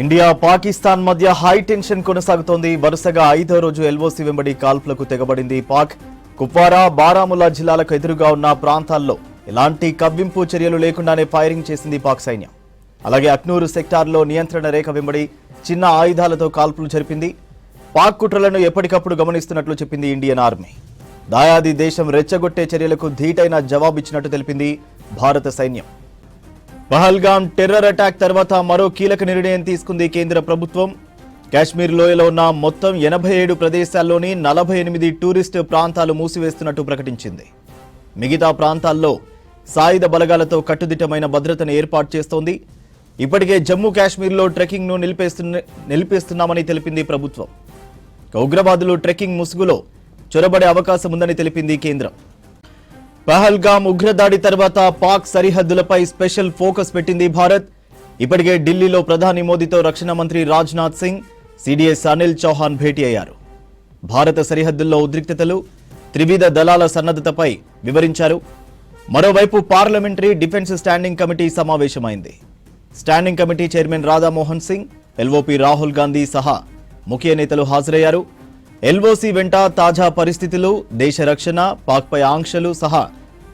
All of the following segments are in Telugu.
ఇండియా పాకిస్తాన్ మధ్య హై టెన్షన్ కొనసాగుతోంది. వరుసగా ఐదో రోజు ఎల్ఓసి వెంబడి కాల్పులకు తెగబడింది పాక్. కుప్వారా బారాముల్లా జిల్లాలకు ఎదురుగా ఉన్న ప్రాంతాల్లో ఎలాంటి కవ్వింపు చర్యలు లేకుండానే ఫైరింగ్ చేసింది పాక్ సైన్యం. అలాగే అక్నూరు సెక్టార్లో నియంత్రణ రేఖ వెంబడి చిన్న ఆయుధాలతో కాల్పులు జరిపింది. పాక్ కుట్రలను ఎప్పటికప్పుడు గమనిస్తున్నట్లు చెప్పింది ఇండియన్ ఆర్మీ. దాయాది దేశం రెచ్చగొట్టే చర్యలకు ధీటైన జవాబిచ్చినట్టు తెలిపింది భారత సైన్యం. పహల్గాం టెర్రర్ అటాక్ తర్వాత మరో కీలక నిర్ణయం తీసుకుంది కేంద్ర ప్రభుత్వం. కాశ్మీర్ లోయలో ఉన్న మొత్తం ఎనభై ఏడు ప్రదేశాల్లోని నలభై ఎనిమిది టూరిస్టు ప్రాంతాలు మూసివేస్తున్నట్టు ప్రకటించింది. మిగతా ప్రాంతాల్లో సాయుధ బలగాలతో కట్టుదిట్టమైన భద్రతను ఏర్పాటు చేస్తోంది. ఇప్పటికే జమ్మూ కాశ్మీర్లో ట్రెక్కింగ్ను నిలిపేస్తున్న నిలిపేస్తున్నామని తెలిపింది ప్రభుత్వం. ఉగ్రవాదులు ట్రెక్కింగ్ ముసుగులో చొరబడే అవకాశం ఉందని తెలిపింది కేంద్రం. పహల్గామ్ ఉగ్రదాడి తర్వాత పాక్ సరిహద్దులపై స్పెషల్ ఫోకస్ పెట్టింది భారత్. ఇప్పటికే ఢిల్లీలో ప్రధాని మోదీతో రక్షణ మంత్రి రాజ్నాథ్ సింగ్ సిడిఎస్ అనిల్ చౌహాన్ భేటీ అయ్యారు. భారత సరిహద్దుల్లో ఉద్రిక్తతలు త్రివిధ దళాల సన్నద్ధతపై వివరించారు. మరోవైపు parliamentary defence standing committee సమావేశమైంది. Standing committee chairman Radhamohan Singh LOP Rahul Gandhi సహా ముఖ్య నేతలు హాజరయ్యారు. ఎల్ఓసి వెంట తాజా పరిస్థితులు దేశ రక్షణ పాక్పై ఆంక్షలు సహా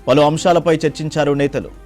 పలు అంశాలపై చర్చించారు నేతలు.